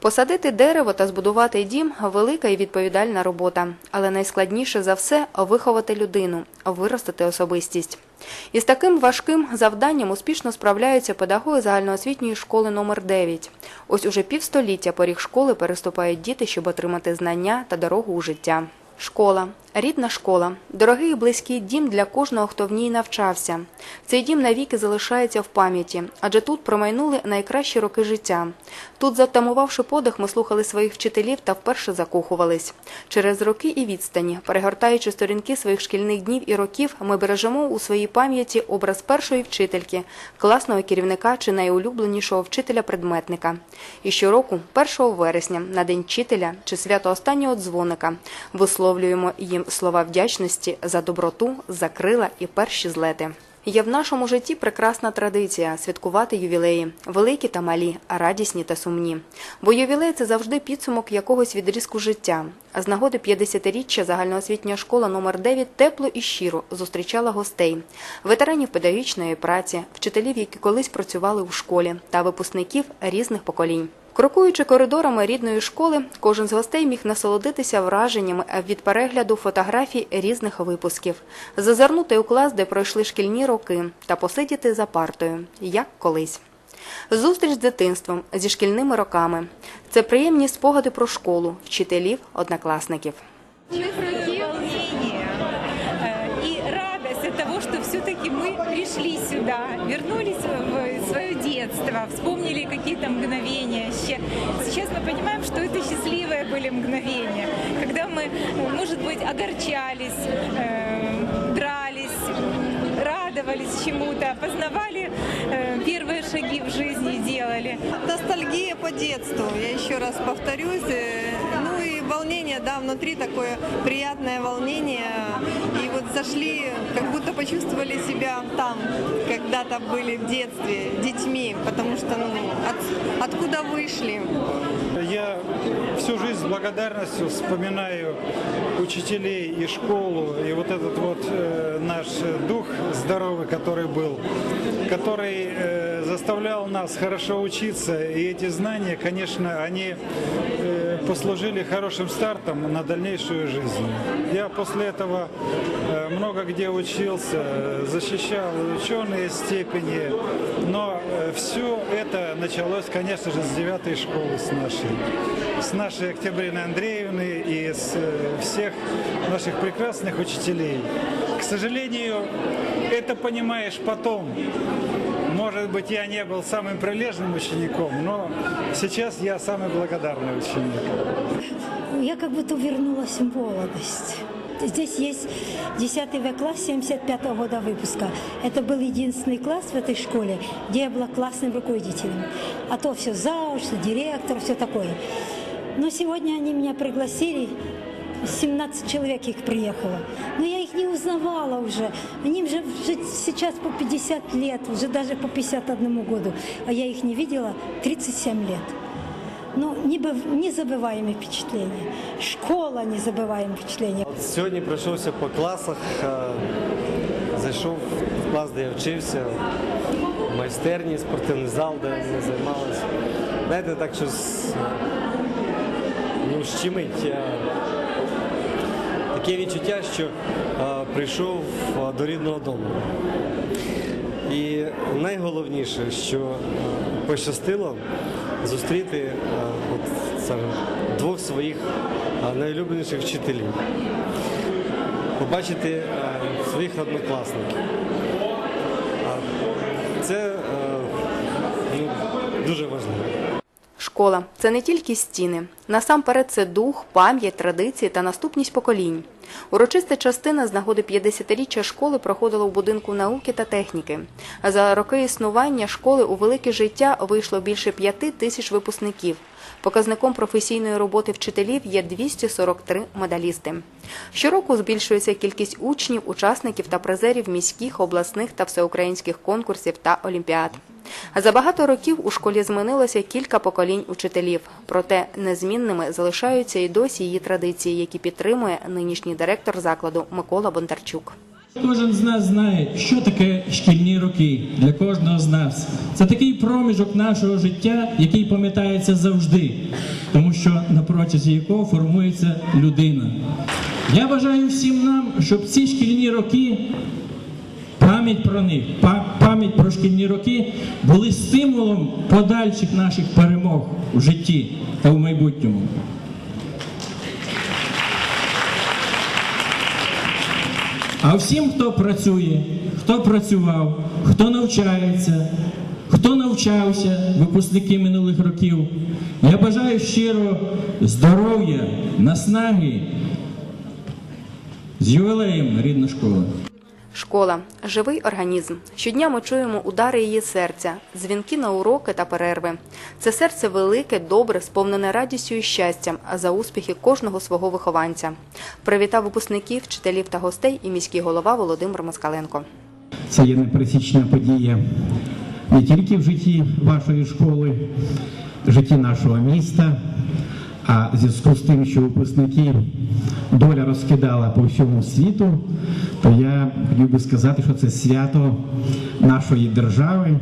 Посадити дерево та збудувати дім велика і відповідальна робота, але найскладніше за все виховати людину, виростити особистість. Із таким важким завданням успішно справляються педагоги загальноосвітньої школи номер 9 Ось уже півстоліття поріг школи переступають діти, щоб отримати знання та дорогу у життя. Школа, рідна школа, дорогий і близький дім для кожного, хто в ній навчався. Цей дім навіки залишається в пам'яті, адже тут промайнули найкращі роки життя. Тут, затамувавши подих, ми слухали своїх вчителів та вперше закохувались. Через роки і відстані, перегортаючи сторінки своїх шкільних днів і років, ми бережемо у своїй пам'яті образ першої вчительки, класного керівника чи найулюбленішого вчителя-предметника. І щороку, 1 вересня, на День вчителя чи свято останнього дзвоника, висловлюємо їм слова вдячності за доброту, за крила і перші злети. Є в нашому житті прекрасна традиція святкувати ювілеї, великі та малі, радісні та сумні. Бо ювілей це завжди підсумок якогось відрізку життя. З нагоди 50-річчя загальноосвітня школа номер 9 тепло і щиро зустрічала гостей, ветеранів педагогічної праці, вчителів, які колись працювали у школі, та випускників різних поколінь. Крокуючи коридорами рідної школи, кожен з гостей міг насолодитися враженнями від перегляду фотографій різних випусків, зазирнути у клас, де пройшли шкільні роки, та посидіти за партою, як колись. Зустріч з дитинством зі шкільними роками це приємні спогади про школу, вчителів, однокласників. и радость от того, что все-таки мы пришли сюда, вернулись детство, вспомнили какие-то мгновения. Ща- Сейчас мы понимаем, что это счастливые были мгновения, когда мы, э, может быть, огорчались, э, дрались, м, радовались чему-то, познавали э, первые шаги в жизни делали. Ностальгия по детству, я еще раз повторюсь. Э, Ну и волнение, да, внутри такое приятное волнение. И вот зашли, как будто почувствовали себя там, когда-то были в детстве, детьми, потому что ну, от- откуда вышли. Я всю жизнь с благодарностью вспоминаю учителей и школу, и вот этот вот э, наш дух здоровый, который был, который э, заставлял нас хорошо учиться, и эти знания, конечно, они э, послужили хорошим стартом на дальнейшую жизнь. Я после этого э, много где учился, э, защищал ученые степени, но все это началось, конечно же, с девятой школы, с нашей, с нашей Октябрины Андреевны и с э, всех наших прекрасных учителей. К сожалению, это понимаешь потом. Может быть, я не был самым прилежным учеником, но сейчас я самый благодарный ученик. Я как будто вернулась в молодость. Здесь есть 10 В класс 75 года выпуска. Это был единственный класс в этой школе, где я была классным руководителем. А то все зауч, директор, все такое. Но сегодня они меня пригласили, 17 человек их приехало. Но я их не узнавала уже. Они уже сейчас по 50 лет, уже даже по 51 году. А я их не видела 37 лет. Ну, небыв- незабываемые впечатления. Школа незабываемые впечатления. Сьогодні пройшовся по класах, е, зайшов в клас, де я вчився, в майстерні, спортивний зал, де ми займалися. Знаєте, так щось е, ну, щемить. е, Таке відчуття, що е, прийшов е, до рідного дому. І найголовніше, що е, пощастило зустріти е, от, саме, двох своїх е, найулюбленіших вчителів, побачити е, своїх однокласників. Це ну, дуже важливо. Школа це не тільки стіни. Насамперед це дух, пам'ять, традиції та наступність поколінь. Урочиста частина з нагоди 50-річчя школи проходила у будинку науки та техніки. За роки існування школи у велике життя вийшло більше п'яти тисяч випускників. Показником професійної роботи вчителів є 243 медалісти. Щороку збільшується кількість учнів, учасників та призерів міських, обласних та всеукраїнських конкурсів та олімпіад. За багато років у школі змінилося кілька поколінь учителів, проте незмінними залишаються і досі її традиції, які підтримує нинішній директор закладу Микола Бондарчук. Кожен з нас знає, що таке шкільні роки для кожного з нас. Це такий проміжок нашого життя, який пам'ятається завжди, тому що на протязі якого формується людина. Я бажаю всім нам, щоб ці шкільні роки, пам'ять про них, пам'ять про шкільні роки були стимулом подальших наших перемог у житті та в майбутньому. А всім, хто працює, хто працював, хто навчається, хто навчався, випускники минулих років, я бажаю щиро здоров'я, наснаги з ювілеєм рідна школа. Школа живий організм. Щодня ми чуємо удари її серця, дзвінки на уроки та перерви. Це серце велике, добре, сповнене радістю і щастям, за успіхи кожного свого вихованця. Привітав випускників, вчителів та гостей і міський голова Володимир Москаленко. Це є непересічна подія не тільки в житті вашої школи, в житті нашого міста, а в зв'язку з тим, що випускники доля розкидала по всьому світу, то я хотів би сказати, що це свято нашої держави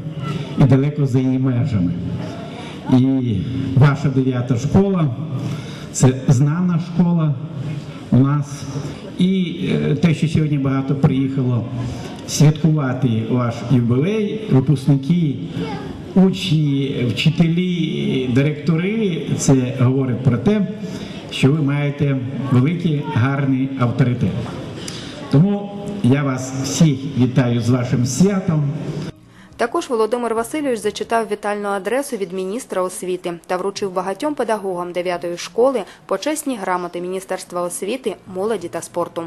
і далеко за її межами. І ваша дев'ята школа це знана школа у нас. І е, те, що сьогодні багато приїхало святкувати ваш юбилей, випускники, учні, вчителі, директори, це говорить про те, що ви маєте великий гарний авторитет. Тому я вас всіх вітаю з вашим святом. Також Володимир Васильович зачитав вітальну адресу від міністра освіти та вручив багатьом педагогам 9-ї школи почесні грамоти Міністерства освіти, молоді та спорту.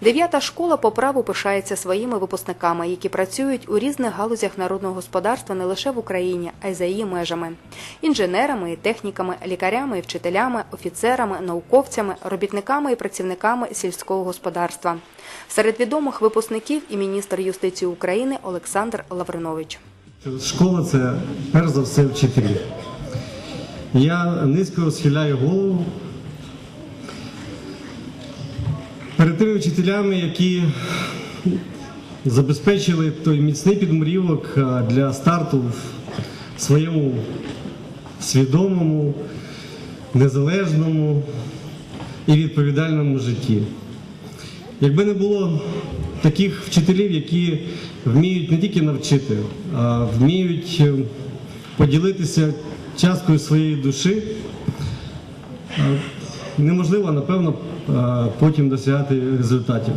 Дев'ята школа по праву пишається своїми випускниками, які працюють у різних галузях народного господарства не лише в Україні, а й за її межами: інженерами техніками, лікарями вчителями, офіцерами, науковцями, робітниками і працівниками сільського господарства. Серед відомих випускників і міністр юстиції України Олександр Лавринович. Школа це перш за все вчителі. Я низько схиляю голову перед тими вчителями, які забезпечили той міцний підмрівок для старту в своєму свідомому, незалежному і відповідальному житті. Якби не було таких вчителів, які вміють не тільки навчити, а вміють е, поділитися часткою своєї душі, е, неможливо, напевно, потім досягати результатів.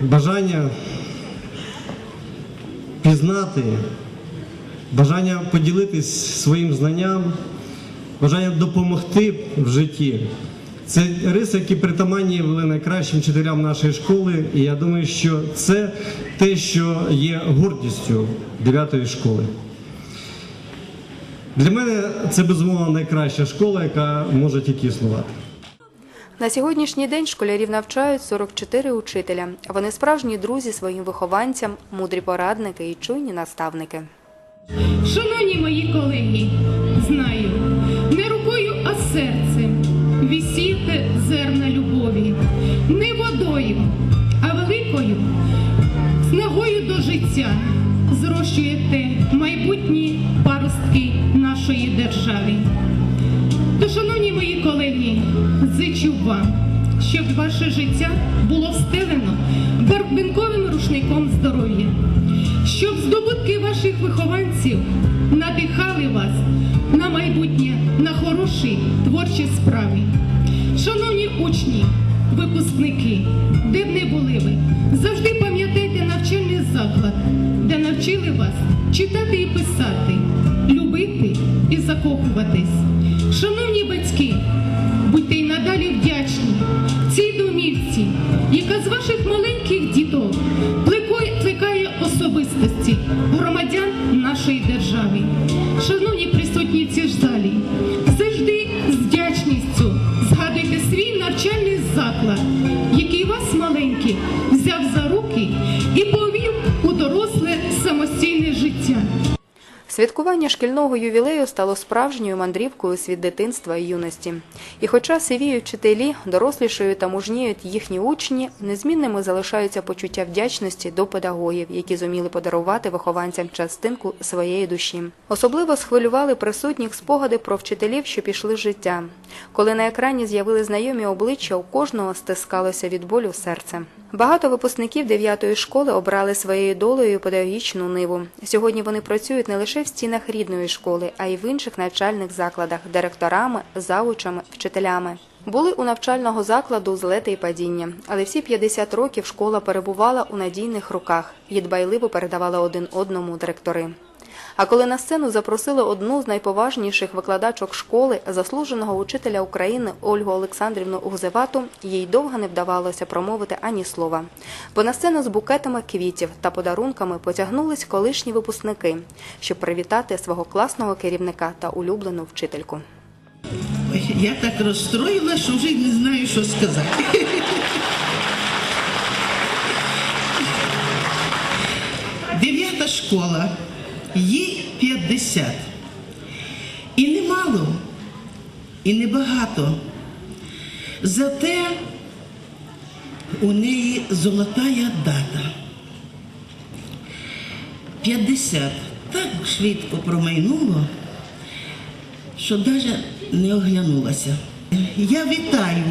Бажання пізнати, бажання поділитись своїм знанням, бажання допомогти в житті. Це риси, які притаманні були найкращим вчителям нашої школи, і я думаю, що це те, що є гордістю 9-ї школи. Для мене це безумовно найкраща школа, яка може тільки існувати. На сьогоднішній день школярів навчають 44 учителя. Вони справжні друзі своїм вихованцям, мудрі порадники і чуйні наставники. Шановні мої колеги, знаю, не рукою, а серцем вісіте зерна любові, не водою, а великою снагою до життя зрощуєте майбутні паростки нашої держави. То, шановні мої колеги, зичу вам, щоб ваше життя було встелено барвинковим рушником здоров'я, щоб здобутки ваших вихованців надихали вас на майбутнє, на хороші творчі справи. Шановні учні, випускники, де б не були ви, завжди пам'ятайте навчальний заклад, де навчили вас читати і писати, любити і закохуватись. Шановні батьки, життя. Святкування шкільного ювілею стало справжньою мандрівкою світ дитинства і юності. І хоча сивіють вчителі, дорослішають та мужніють їхні учні, незмінними залишаються почуття вдячності до педагогів, які зуміли подарувати вихованцям частинку своєї душі. Особливо схвилювали присутніх спогади про вчителів, що пішли з життя. Коли на екрані з'явили знайомі обличчя, у кожного стискалося від болю серце. Багато випускників 9-ї школи обрали своєю долею педагогічну ниву. Сьогодні вони працюють не лише в стінах рідної школи, а й в інших навчальних закладах директорами, завучами, вчителями. Були у навчального закладу злети і падіння, але всі 50 років школа перебувала у надійних руках і дбайливо передавала один одному директори. А коли на сцену запросили одну з найповажніших викладачок школи, заслуженого учителя України Ольгу Олександрівну Гузевату, їй довго не вдавалося промовити ані слова. Бо на сцену з букетами квітів та подарунками потягнулись колишні випускники, щоб привітати свого класного керівника та улюблену вчительку. Я так розстроїла, що вже не знаю, що сказати. Дев'ята школа, їй 50. І немало, і небагато. Зате у неї золотая дата. 50. Так швидко промайнуло що навіть не оглянулася. Я вітаю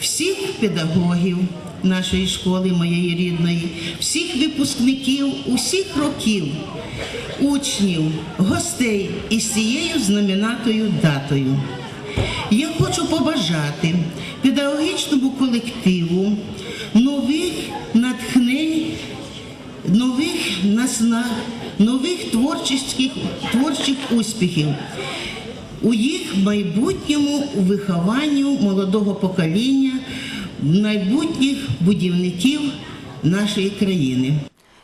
всіх педагогів нашої школи, моєї рідної, всіх випускників усіх років, учнів, гостей із цією знаменатою датою. Я хочу побажати педагогічному колективу нових натхнень нових наснаг, нових творчих, творчих успіхів у їх майбутньому вихованню молодого покоління, майбутніх будівників нашої країни.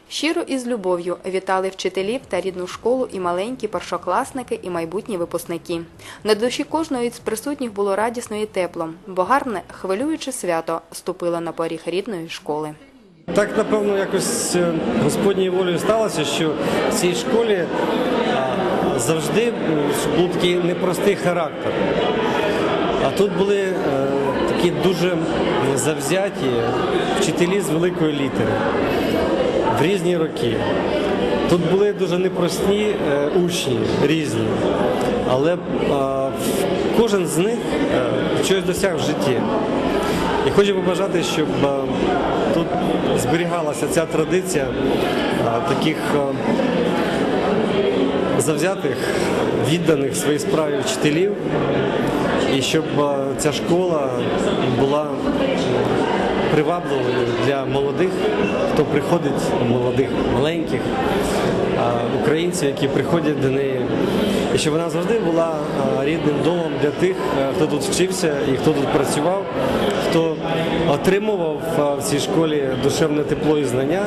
Щиро і з любов'ю вітали вчителів та рідну школу і маленькі першокласники і майбутні випускники. На душі кожного із присутніх було радісно і тепло, бо гарне, хвилююче свято ступило на поріг рідної школи. Так, напевно, якось е, Господньою волею сталося, що в цій школі завжди м, був такий непростий характер. А тут були е, такі дуже завзяті вчителі з великої літери в різні роки. Тут були дуже непрості е, учні, різні, але кожен з них е, щось досяг в житті. І хочу побажати, щоб е, тут зберігалася ця традиція таких завзятих, відданих своїй справі вчителів, і щоб е, ця школа була привабливою для молодих, хто приходить, молодих, маленьких українців, які приходять до неї. І щоб вона завжди була е, рідним домом для тих, е, хто тут вчився і хто тут працював, хто отримував в цій школі душевне тепло і знання,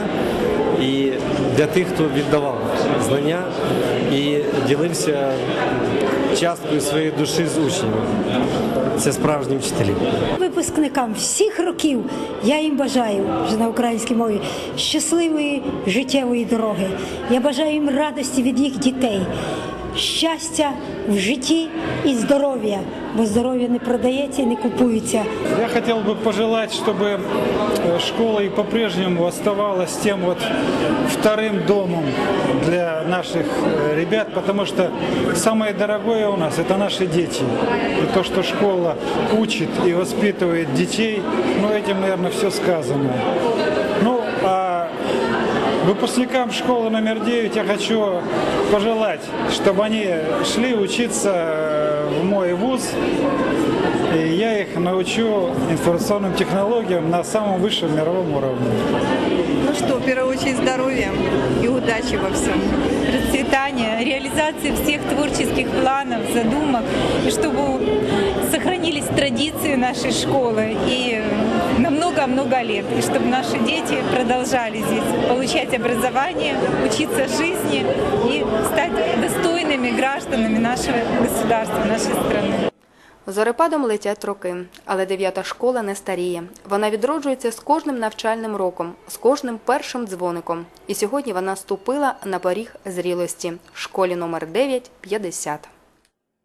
і для тих, хто віддавав знання і ділився часткою своєї душі з учнями. Це справжні вчителі. Випускникам всіх років я їм бажаю вже на українській мові щасливої життєвої дороги. Я бажаю їм радості від їх дітей, щастя в житті і здоров'я, бо здоров'я не продається і не купується. Я хотел бы пожелать, чтобы э, школа и по-прежнему оставалась тем вот вторым домом для наших э, ребят, потому что самое дорогое у нас это наши дети. И то, что школа учит и воспитывает детей, ну этим, наверное, все сказано. Ну, а выпускникам школы номер 9 я хочу пожелать, чтобы они шли учиться э, в мой вуз, и я их научу информационным технологиям на самом высшем мировом уровне. Ну что, в первую очередь здоровья и удачи во всем. процветания, реализации всех творческих планов, задумок, и чтобы сохранились традиции нашей школы и на много-много лет, и чтобы наши дети продолжали здесь получать образование, учиться жизни и стать достойными гражданами нашего государства, нашей страны. Зорепадом летять роки, але дев'ята школа не старіє. Вона відроджується з кожним навчальним роком, з кожним першим дзвоником. І сьогодні вона ступила на поріг зрілості. в Школі номер 9 50.